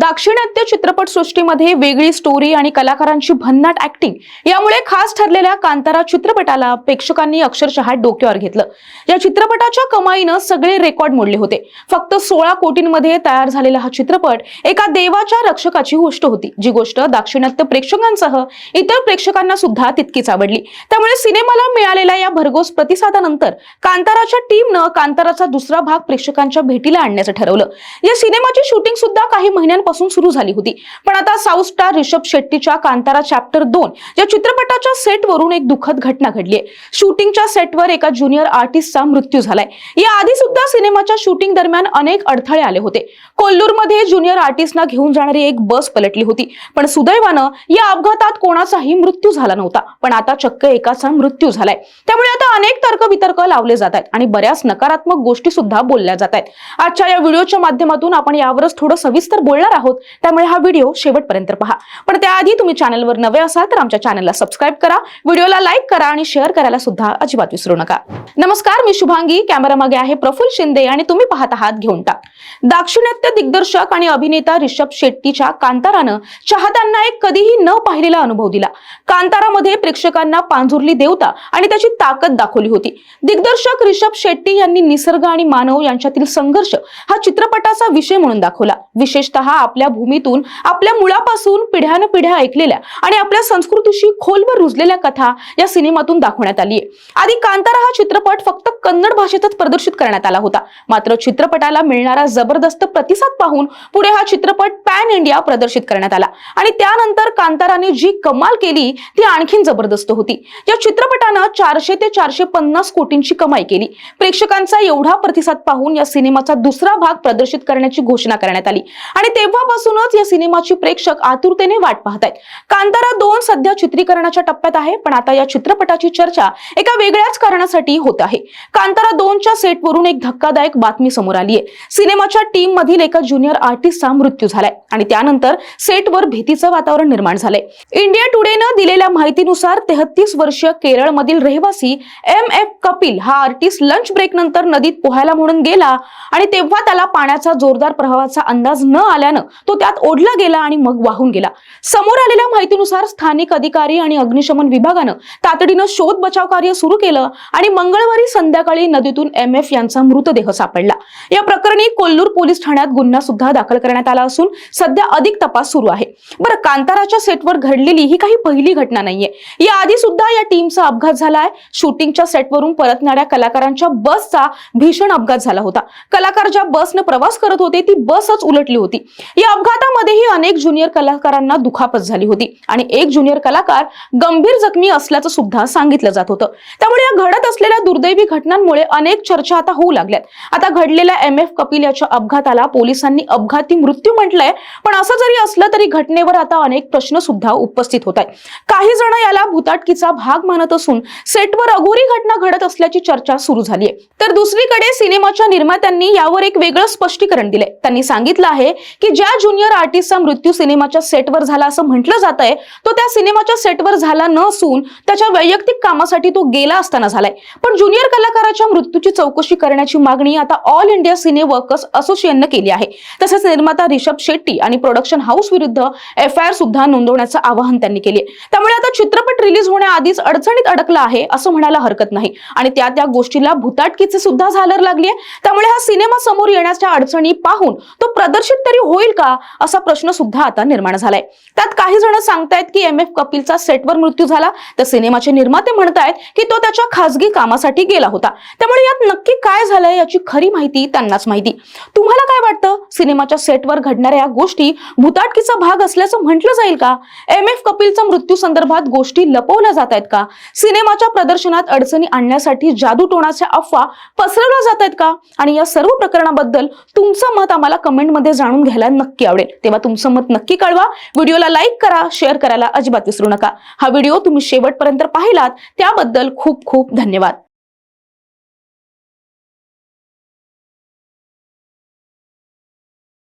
दाक्षिणात्य चित्रपट सृष्टीमध्ये वेगळी स्टोरी आणि कलाकारांची भन्नाट ऍक्टिंग यामुळे खास ठरलेल्या कांतारा चित्रपटाला प्रेक्षकांनी अक्षरशः डोक्यावर घेतलं. या चित्रपटाच्या कमाईनं सगळे रेकॉर्ड मोडले होते. फक्त सोळा कोटींमध्ये तयार झालेला हा चित्रपट एका देवाच्या रक्षकाची गोष्ट होती. जी गोष्ट दाक्षिणात्य प्रेक्षकांसह इतर प्रेक्षकांना सुद्धा तितकीच आवडली. त्यामुळे सिनेमाला मिळालेल्या या भरघोस प्रतिसादानंतर कांताराच्या टीमनं कांताराचा दुसरा भाग प्रेक्षकांच्या भेटीला आणण्याचं ठरवलं. या सिनेमाची शूटिंग सुद्धा काही महिन्यांपासून सुरू झाली होती. पण आता साऊथ स्टार रिषभ शेट्टीच्या कांतारा चॅप्टर दोन या चित्रपटाच्या सेटवरून एक दुःखद घटना घडली आहे शूटिंगच्या सेटवर एका ज्युनियर आर्टिस्टचा मृत्यू झालाय. या आधी सुद्धा सिनेमाच्या शूटिंग दरम्यान अनेक अडथळे आले होते. कोल्लूरमध्ये ज्युनियर आर्टिस्टना घेऊन जाणारी एक बस पलटली होती. पण सुदैवानं या अपघातात कोणाचाही मृत्यू झाला नव्हता. पण आता चक्क एकाचा मृत्यू झालाय. त्यामुळे आता अनेक तर्कवितर्क लावले जात आहेत आणि बऱ्याच नकारात्मक गोष्टी सुद्धा बोलल्या जात आहेत. आजच्या या व्हिडिओच्या माध्यमातून आपण यावरच थोडं सविस्तर बोलणार आहोत. त्यामुळे हा व्हिडिओ शेवटपर्यंत पहा. पण त्याआधी तुम्ही चॅनलवर नवे असाल तर आमच्या चॅनलला सबस्क्राईब करा व्हिडिओला लाईक करा आणि शेअर करायला सुद्धा अजिबात विसरू नका. नमस्कार मी शुभांगी. कॅमेरामागे आहे प्रफुल्ल शिंदे आणि तुम्ही पाहत आहात घेऊन टाक. दाक्षिणात्य दिग्दर्शक आणि अभिनेता रिषभ शेट्टीच्या कांतारानं चाहत्यांना एक कधीही न पाहिलेला अनुभव दिला. कांतारामध्ये प्रेक्षकांना पांझुरली देवता आणि त्याची ताकद दाखवली होती. दिग्दर्शक रिषभ शेट्टी यांनी निसर्ग आणि मानव यांच्यातील संघर्ष हा चित्रपटाचा विषय म्हणून दाखवला. विशेषतः आपल्या भूमीतून आपल्या मुळापासून पिढ्यान पिढ्या ऐकलेल्या आणि आपल्या संस्कृतीशी खोलवर रुजलेल्या कथा या सिनेमातून दाखवण्यात आली आहे आधी कांतारा हा चित्रपट फक्त कन्नड भाषेतच प्रदर्शित करण्यात आला होता. मात्र चित्रपटाला मिळणारा जबरदस्त प्रतिसाद पाहून पुढे हा चित्रपट पॅन इंडिया प्रदर्शित करण्यात आला आणि त्यानंतर कांताराने जी कमाल केली ती आणखीन जबरदस्त होती. या चित्रपटानं चारशे ते चारशे पन्नास कोटींची कमाई केली. प्रेक्षकांचा एवढा प्रतिसाद पाहून या सिनेमाचा दुसरा भाग प्रदर्शित करण्याची घोषणा करण्यात आली. आणि तेव्हापासूनच या सिनेमाची प्रेक्षक आतुरतेने वाट पाहत आहेत. कांतारा दोन सध्या चित्रीकरणाच्या टप्प्यात आहे पण आता या चित्रपटाची चर्चा एका वेगळ्याच कारणासाठी होत आहे. कांतारा दोनच्या सेटवरून एक धक्कादायक बातमी समोर आली आहे सिनेमाच्या टीम मधील एका ज्युनियर आर्टिस्टचा मृत्यू झालाय आणि त्यानंतर सेटवर भीतीचं वातावरण निर्माण झालंय. इंडिया टुडेनं दिलेल्या माहितीनुसार तेहतीस वर्षीय केरळमधील रहिवासी एम एफ कपिल हा आर्टिस्ट लंच ब्रेक नंतर नदीत पोहायला म्हणून गेला आणि तेव्हा त्याला पाण्याचा जोरदार प्रभावाचा अंदाज न आल्यानं तो त्यात ओढला गेला आणि मग वाहून गेला. समोर आलेल्या माहितीनुसार स्थानिक अधिकारी आणि अग्निशमन विभागानं तातडीनं शोध बचाव कार्य सुरू केलं आणि मंगळवारी संध्याकाळी नदीतून एम एफ यांचा मृतदेह सापडला. या प्रकरणी कोल्लूर पोलीस ठाण्यात गुन्हा सुद्धा दाखल करण्यात आला असून सध्या अधिक तपास सुरू आहे. बरं कांताराच्या सेटवर घडलेली ही काही पहिली घटना नाहीये. या आधी सुद्धा या टीमचा अपघात झालाय. शूटिंगच्या सेटवरून परतणाऱ्या कलाकारांच्या बसचा भीषण अपघात झाला होता. कलाकार ज्या बसनं प्रवास करत होते ती बसच उलटली होती. या अपघातामध्येही अनेक ज्युनियर कलाकारांना दुखापत झाली होती आणि एक ज्युनियर कलाकार गंभीर जखमी असल्याचं सुद्धा सांगितलं जात होतं. त्यामुळे या घडत असलेल्या दुर्दैवी घटनांमुळे अनेक चर्चा आता होऊ लागल्यात. आता घडलेल्या एम एफ कपिल याच्या अपघाताला पोलिसांनी अपघाती मृत्यू म्हटलंय पण असं जरी असलं तरी घटनेवर आता अनेक प्रश्न सुद्धा उपस्थित होत आहेत काही जण याला भूताटकीचा भाग मानत असून सेटवर अघोरी घटना घडत असल्याची चर्चा सुरू झाली आहे तर दुसरीकडे सिनेमाच्या निर्मात्यांनी यावर एक वेगळं स्पष्टीकरण दिलंय. त्यांनी सांगितलं आहे की ज्या ज्युनियर आर्टिस्टचा मृत्यू सिनेमाच्या सेटवर झाला असं म्हटलं जात आहे तो त्या सिनेमाच्या सेटवर झाला नसून त्याच्या वैयक्तिक कामासाठी तो गेला असताना झालाय. पण ज्युनियर कलाकाराच्या मृत्यूची चौकशी करण्याची मागणी आता ऑल इंडिया सिने वर्कर्स असोसिएशननं केली आहे. तसेच निर्माता रिषभ शेट्टी आणि प्रोडक्शन हाऊस विरुद्ध एफ आय आर सुद्धा नोंदवण्याचं आवाहन त्यांनी केले त्यामुळे आता चित्रपट रिलीज होण्याआधीच अडचणीत अडकला आहे असं म्हणायला हरकत नाही. आणि त्या त्या गोष्टीला भूताटकीचे सुद्धा झालर लागली आहे त्यामुळे हा सिनेमा समोर येण्याच्या अडचणी पाहून तो प्रदर्शित तरी होईल का असा प्रश्न सुद्धा आता निर्माण झालाय. त्यात काही जण सांगतायत की एम एफ कपिलचा सेटवर मृत्यू झाला. तर सिनेमाचे निर्माते म्हणतायत की तो त्याच्या खासगी कामासाठी गेला होता. त्यामुळे यात नक्की काय झालंय याची खरी माहिती त्यांनाच माहिती. तुम्हाला काय वाटतं? सिनेमाच्या सेटवर घडणाऱ्या या गोष्टी भूताटकीचा भाग असल्याचं म्हटलं जाईल का? एम एफ कपिलचा मृत्यू संदर्भात गोष्टी लपवल्या जात आहेत का? सिनेमाच्या प्रदर्शनात अडचणी आणण्यासाठी जादूटोणाच्या अफवा पसरवल्या जात आहेत का? आणि या सर्व प्रकरणाबद्दल तुमचं मत आम्हाला कमेंटमध्ये जाणून घ्यायला नक्की आवडेल. तेव्हा तुमचं मत नक्की कळवा. व्हिडिओला लाईक करा शेअर करायला अजिबात विसरू नका. हा व्हिडिओ तुम्ही शेवटपर्यंत पाहिलात त्याबद्दल खूप खूप धन्यवाद.